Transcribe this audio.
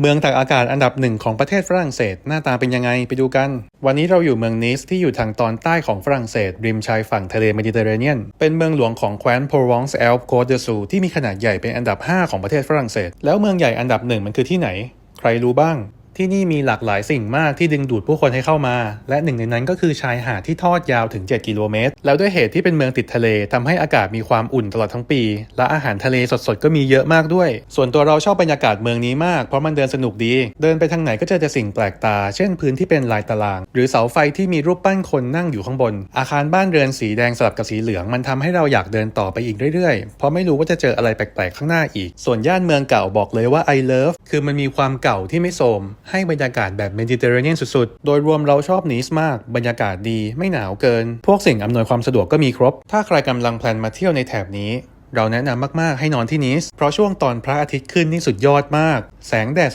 เมืองตากอากาศอันดับหนึ่งของประเทศฝรั่งเศส หน้าตาเป็นยังไงไปดูกัน วันนี้เราอยู่เมืองนิสที่อยู่ทางตอนใต้ของฝรั่งเศส ริมชายฝั่งทะเลเมดิเตอร์เรเนียน เป็นเมืองหลวงของแคว้นโพรองส์แอลป์โคเดซูที่มีขนาดใหญ่เป็นอันดับ 5 ของประเทศฝรั่งเศส แล้วเมืองใหญ่อันดับหนึ่งมันคือที่ไหน ใครรู้บ้าง ที่นี่มีหลากหลายสิ่งมากที่ดึงดูดผู้คนให้เข้ามา และหนึ่งในนั้นก็คือชายหาดที่ทอดยาวถึง 7 กิโลเมตร แล้วด้วยเหตุที่เป็นเมืองติดทะเลทำให้อากาศมีความอุ่นตลอดทั้งปี และอาหารทะเลสดๆก็มีเยอะมากด้วย ส่วนตัวเราชอบบรรยากาศเมืองนี้มากเพราะมันเดินสนุกดี เดินไปทางไหนก็เจอแต่สิ่งแปลกตา เช่นพื้นที่เป็นลายตาราง หรือเสาไฟที่มีรูปปั้นคนนั่งอยู่ข้างบน อาคารบ้านเรือนสีแดงสลับกับสีเหลืองมันทำให้เราอยากเดินต่อไปอีกเรื่อยๆ เพราะไม่รู้ว่าจะเจออะไรแปลกๆข้างหน้าอีก ส่วนย่านเมืองเก่าบอกเลยว่า I love คือมันมีความเก่าที่ไม่โทรมให้บรรยากาศแบบเมดิเตอร์เรเนียนสุดๆ โดยรวมเราชอบนีสมาก บรรยากาศดีไม่หนาวเกิน พวกสิ่งอำนวยความสะดวกก็มีครบ ถ้าใครกำลังแพลนมาเที่ยวในแถบนี้เราแนะนำมาก ๆ ให้นอนที่นิส เพราะช่วงตอนพระอาทิตย์ขึ้นนี่สุดยอดมาก แสงแดด